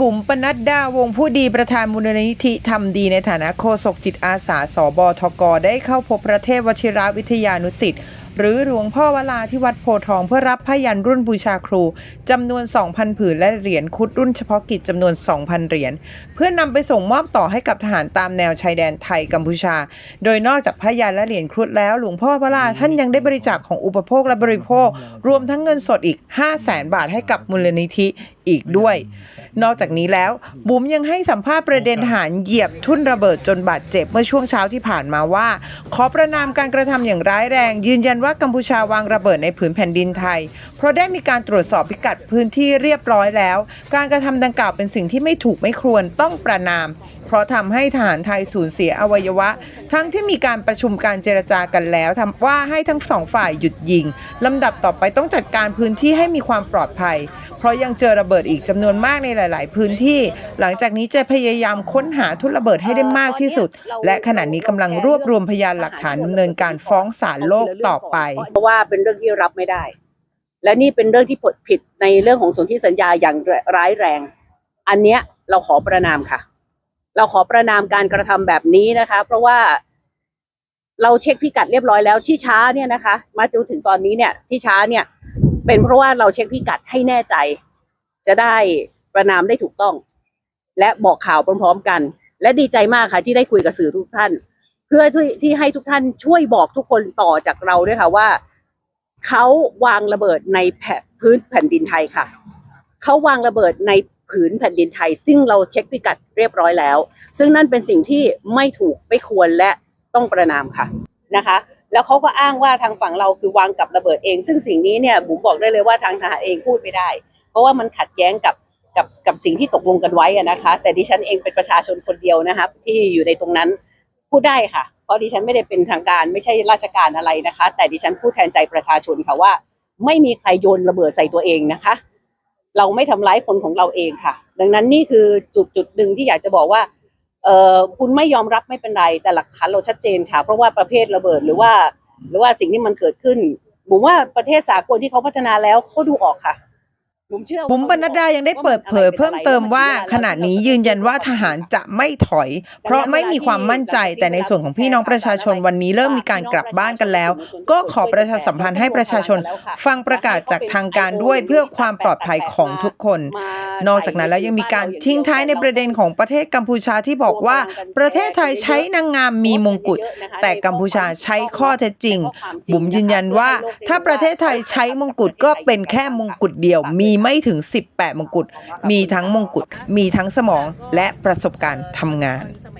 บุ๋มปนัดดาวงผู้ดีประธานมูลนิธิทำดีในฐานะโฆษกจิตอาสาสบทก ได้เข้าพบพระเทพวชิระวิทยานุสิทธิ์ หรือหลวงพ่อวลาที่วัดโพทองเพื่อรับพยันรุ่นบูชาครูจำนวน 2,000 ผืนและเหรียญคุดรุ่นเฉพาะกิจจำนวน 2,000 เหรียญเพื่อนำไปส่งมอบต่อให้กับทหารตามแนวชายแดนไทยกัมพูชา โดยนอกจากพยันและเหรียญครุฑแล้วหลวงพ่อวลาท่านยังได้บริจาคของอุปโภคและบริโภค รวมทั้งเงินสดอีก 5 0 0แสนบาทให้กับมูลนิธิอีกด้วย นอกจากนี้แล้วบุ๋มยังให้สัมภาษณ์ประเด็นทหารเหยียบทุ่นระเบิดจนบาดเจ็บเมื่อช่วงเช้าที่ผ่านมาว่า ขอประนามการกระทำอย่างร้ายแรงยืนยันว่ากัมพูชาวางระเบิดในผืนแผ่นดินไทย เพราะได้มีการตรวจสอบพิกัดพื้นที่เรียบร้อยแล้ว การกระทำดังกล่าวเป็นสิ่งที่ไม่ถูกไม่ควรต้องประนาม เพราะทำให้ทหารไทยสูญเสียอวัยวะ ทั้งที่มีการประชุมการเจรจากันแล้วทำว่าให้ทั้งสองฝ่ายหยุดยิงลำดับต่อไปต้องจัดการพื้นที่ให้มีความปลอดภัย เพราะยังเจอระเบิดอีกจำนวนมากในหลาย ๆ พื้นที่ หลังจากนี้จะพยายามค้นหาทุนระเบิดให้ได้มากที่สุด และขณะนี้กำลังรวบรวมพยานหลักฐานดำเนินการฟ้องศาลโลกต่อไป เพราะว่าเป็นเรื่องที่รับไม่ได้ และนี่เป็นเรื่องที่ผิดในเรื่องของสนธิสัญญาอย่างร้ายแรง อันเนี้ยเราขอประนามค่ะ เราขอประนามการกระทำแบบนี้นะคะ เพราะว่าเราเช็คพิกัดเรียบร้อยแล้วที่ช้าเนี่ยนะคะ มาจนถึงตอนนี้เนี่ยที่ช้าเนี่ย เป็นเพราะว่าเราเช็คพิกัดให้แน่ใจ จะได้ประนามได้ถูกต้อง และบอกข่าวพร้อมๆกัน และดีใจมากค่ะที่ได้คุยกับสื่อทุกท่าน เพื่อที่ที่ให้ทุกท่านช่วยบอกทุกคนต่อจากเราด้วยค่ะว่าเขาวางระเบิดในแผ่นพื้นแผ่นดินไทยค่ะเขาวางระเบิดใน ผืนแผ่นดินไทย ซึ่งเราเช็คพิกัดเรียบร้อยแล้ว ซึ่งนั่นเป็นสิ่งที่ไม่ถูกไม่ควรและต้องประนามค่ะนะคะ แล้วเขาก็อ้างว่าทางฝั่งเราคือวางกับระเบิดเอง ซึ่งสิ่งนี้เนี่ยบุ๋มบอกได้เลยว่าทางทหารเองพูดไม่ได้ เพราะว่ามันขัดแย้งกับกับกับสิ่งที่ตกลงกันไว้นะคะ แต่ดิฉันเองเป็นประชาชนคนเดียวนะคะที่อยู่ในตรงนั้นพูดได้ค่ะ เพราะดิฉันไม่ได้เป็นทางการไม่ใช่ราชการอะไรนะคะ แต่ดิฉันพูดแทนใจประชาชนค่ะว่า ไม่มีใครโยนระเบิดใส่ตัวเองนะคะ เราไม่ทำร้ายคนของเราเองค่ะ ดังนั้นนี่คือจุดจุดหนึ่งที่อยากจะบอกว่าเออคุณไม่ยอมรับไม่เป็นไร แต่หลักฐานเราชัดเจนค่ะ เพราะว่าประเภทระเบิดหรือว่า หรือว่าสิ่งที่มันเกิดขึ้นผมว่าประเทศสากลที่เขาพัฒนาแล้วเขาดูออกค่ะ ผมเชื่อว่าบุ๋มปนัดดายังได้เปิดเผยเพิ่มเติมว่าขณะนี้ยืนยันว่าทหารจะไม่ถอย เพราะไม่มีความมั่นใจแต่ในส่วนของพี่น้องประชาชนวันนี้เริ่มมีการกลับบ้านกันแล้ว ก็ขอประชาสัมพันธ์ให้ประชาชน ฟังประกาศจากทางการด้วยเพื่อความปลอดภัยของทุกคน นอกจากนั้นแล้วยังมีการทิ้งท้ายในประเด็นของประเทศกัมพูชาที่บอกว่า ประเทศไทยใช้นางงามมีมงกุฎแต่กัมพูชาใช้ข้อเท็จจริง บุ๋มยืนยันว่า ถ้าประเทศไทยใช้มงกุฎก็เป็นแค่มงกุฎเดียว มีไม่ถึง 18 มงกุฎมีทั้งมงกุฎมีทั้งสมองและประสบการณ์ทำงานส